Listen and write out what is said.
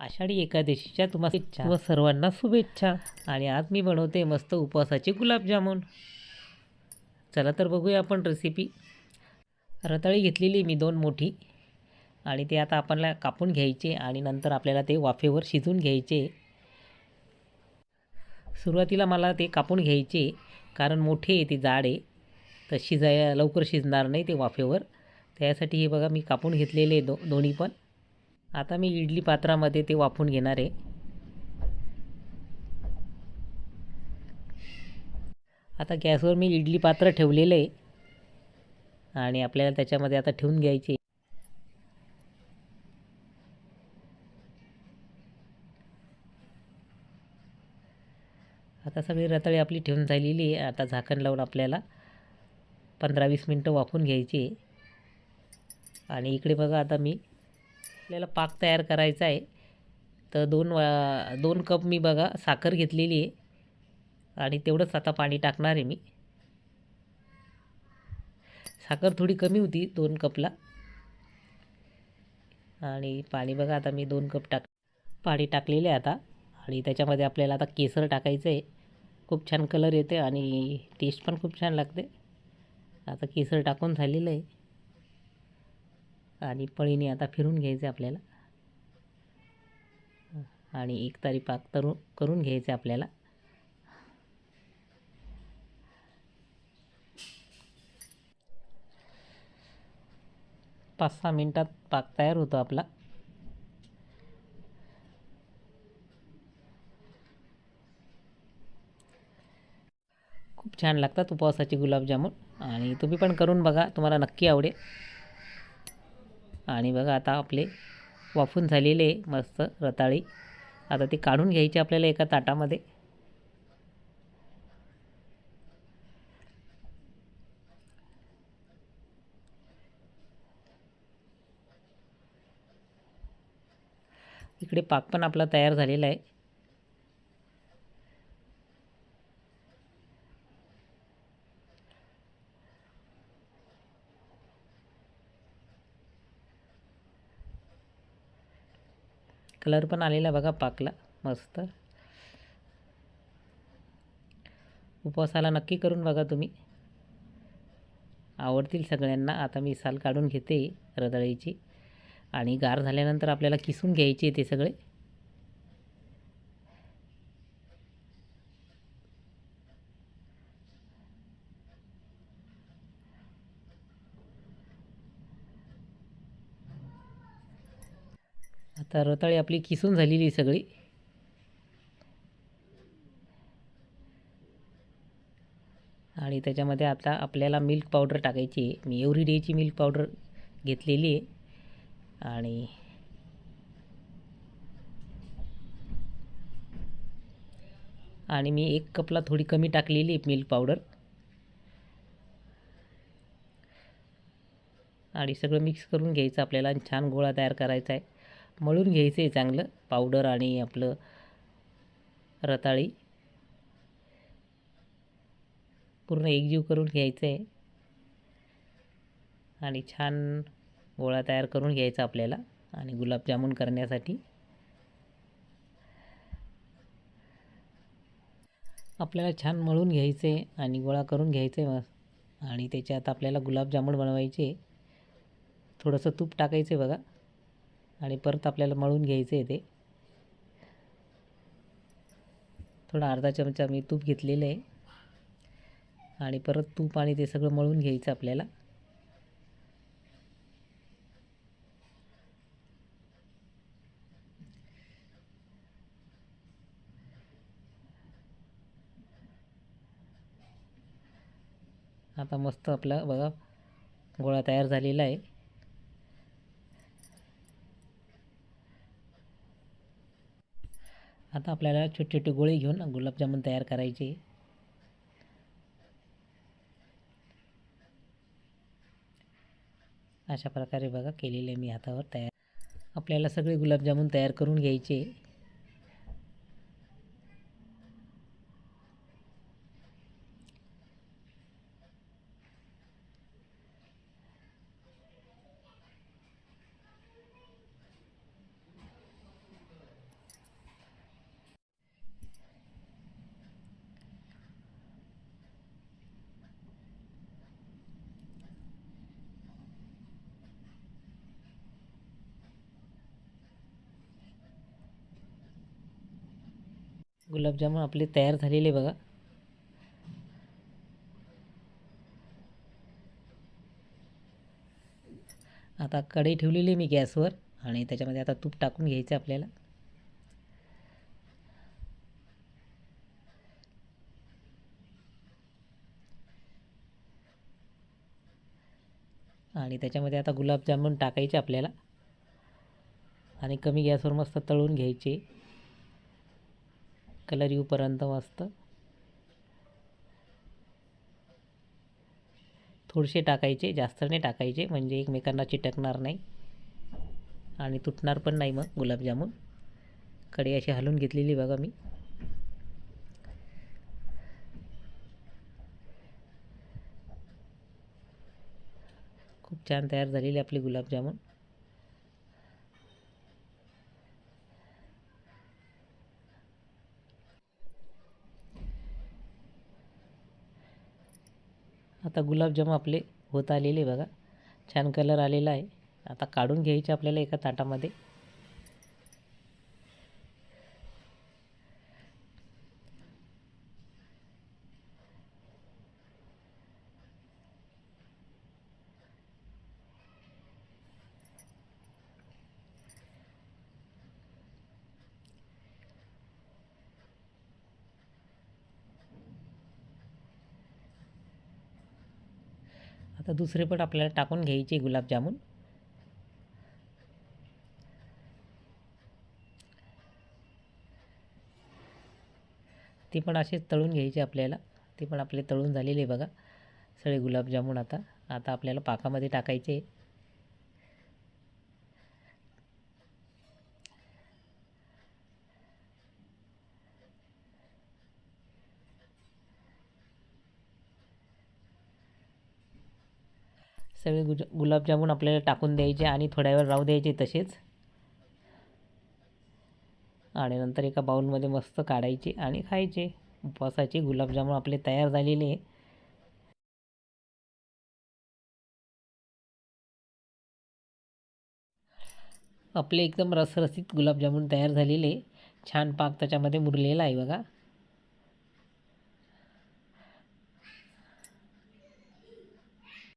आषाढी एकादशीच्या तुम्हाला इच्छा व सर्वांना शुभेच्छा. आणि आज मी बनवते मस्त उपवासाचे गुलाबजामुन. चला तर बघूया आपण रेसिपी रताळी घेतलेली मी दोन मोठी. आणि ते आता आपल्याला कापून घ्यायचे आणि नंतर आपल्याला ते वाफेवर शिजून घ्यायचे. सुरुवातीला मला ते कापून घ्यायचे कारण मोठे आहे ते जाड आहे. तर शिजाय लवकर शिजणार नाही ते वाफेवर. त्यासाठी हे बघा मी कापून घेतलेले दो दोन्ही पण. आता मी इडली पात्रामध्ये ते वाफून घेणार आहे. आता गॅसवर मी इडली पात्र ठेवलेलं आहे. आणि आपल्याला त्याच्यामध्ये आता ठेवून घ्यायचे. आता सगळी रताळी आपली ठेवून झालेली आहे. आता झाकण लावून आपल्याला पंधरा वीस मिनटं वाफून घ्यायची आणि इकडे बघा आता मी आपल्याला पाक तयार करायचा आहे. तर दोन वा दोन कप मी बघा साखर घेतलेली आहे. आणि तेवढंच आता पाणी टाकणार आहे मी. साखर थोडी कमी होती दोन कपला. आणि पाणी बघा आता मी दोन कप टाक पाणी टाकलेले आहे आता. आणि त्याच्यामध्ये आपल्याला आता केसर टाकायचं आहे. खूप छान कलर येते आणि टेस्ट पण खूप छान लागते. आता केसर टाकून झालेलं आहे. आणि पळीने आता फिरून घ्यायचं आपल्याला. आणि एक तारी पाक तरू करून घ्यायचे आपल्याला. पाच सहा मिनटात पाक तयार होतो आपला. खूप छान लागतात उपवासाचे गुलाबजामुन. आणि तुम्ही पण करून बघा तुम्हाला नक्की आवडेल. आणि बघा आता आपले वाफून झालेले मस्त रताळी. आता ती काढून घ्यायची आपल्याला एका ताटामध्ये. इकडे पाक पण आपला तयार झालेला आहे. कलर पण आलेला बघा पाकला मस्त. उपवासाला नक्की करून बघा तुम्ही. आवडतील सगळ्यांना. आता मी साल काढून घेते रदळीची. आणि गार झाल्यानंतर आपल्याला किसून घ्यायचे ते सगळे. आता रताळी आपली किसून झालेली सगळी. आणि त्याच्यामध्ये आता आपल्याला मिल्क पावडर टाकायची आहे. मी एवरी डेची मिल्क पावडर घेतलेली आहे. आणि आणि मी एक कपला थोडी कमी टाकलेली आहे मिल्क पावडर आणि सगळं मिक्स करून घ्यायचं आपल्याला आणि छान गोळा तयार करायचा आहे. मळून घ्यायचं आहे चांगलं. पावडर आणि आपलं रताळी. पूर्ण एकजीव करून घ्यायचं आहे आणि छान गोळा तयार करून घ्यायचा आपल्याला आणि गुलाबजामुन करण्यासाठी. आपल्याला छान मळून घ्यायचे आणि गोळा करून घ्यायचे आणि त्याच्यात आपल्याला गुलाबजामुन बनवायचे. थोडंसं तूप टाकायचे बघा. आणि परत आपल्याला मळून घ्यायचं आहे ते. थोडा अर्धा चमचा मी तूप घेतलेलं आहे. आणि परत तूप आणि ते सगळं मळून घ्यायचं आपल्याला. आता मस्त आपला बघा गोळा तयार झालेला आहे. आता आपल्याला छोटे छोटे गोळे घेऊन गुलाबजामुन तयार करायचे. अशा प्रकारे बघा केलेले मी हातावर तयार. आपल्याला सगळे गुलाबजामुन तयार करून घ्यायचे. गुलाबजामुन आपले तयार झालेले बघा. आता कढई ठेवलेली मी गॅसवर आणि त्याच्यामध्ये आता तूप टाकून घ्यायचं आपल्याला. आणि त्याच्यामध्ये आता गुलाबजामुन टाकायचे आपल्याला. आणि कमी गॅसवर मस्त तळून घ्यायचे. कलर येऊपर्यंत मस्त थोडेसे टाकायचे जास्त नाही टाकायचे म्हणजे एकमेकांना चिटकणार नाही. आणि तुटणार पण नाही मग गुलाबजामुन. कडे अशी हलवून घेतलेली बघा मी. खूप छान तयार झालेले आपले गुलाबजामुन. आता गुलाबजाम आपले होत आलेले बघा. छान कलर आलेला आहे. आता काढून घ्यायचे आपल्याला एका ताटामध्ये. आता दुसरे पण आपल्याला टाकून घ्यायचे गुलाबजामुन. ते पण असेच तळून घ्यायचे आपल्याला. ते पण आपले तळून झालेले बघा. सगळे गुलाबजामुन आता. आता आपल्याला पाकामध्ये टाकायचे. सगळे गुज गुलाबजामून आपल्याला टाकून द्यायचे आणि थोड्या वेळ राहू द्यायचे तसेच. आणि नंतर एका बाऊलमध्ये मस्त काढायचे आणि खायचे. उपवासाचे गुलाबजामून आपले तयार झालेले आपले एकदम रसरसीत गुलाबजामुन तयार झालेले छान पाक त्याच्यामध्ये मुरलेला आहे बघा.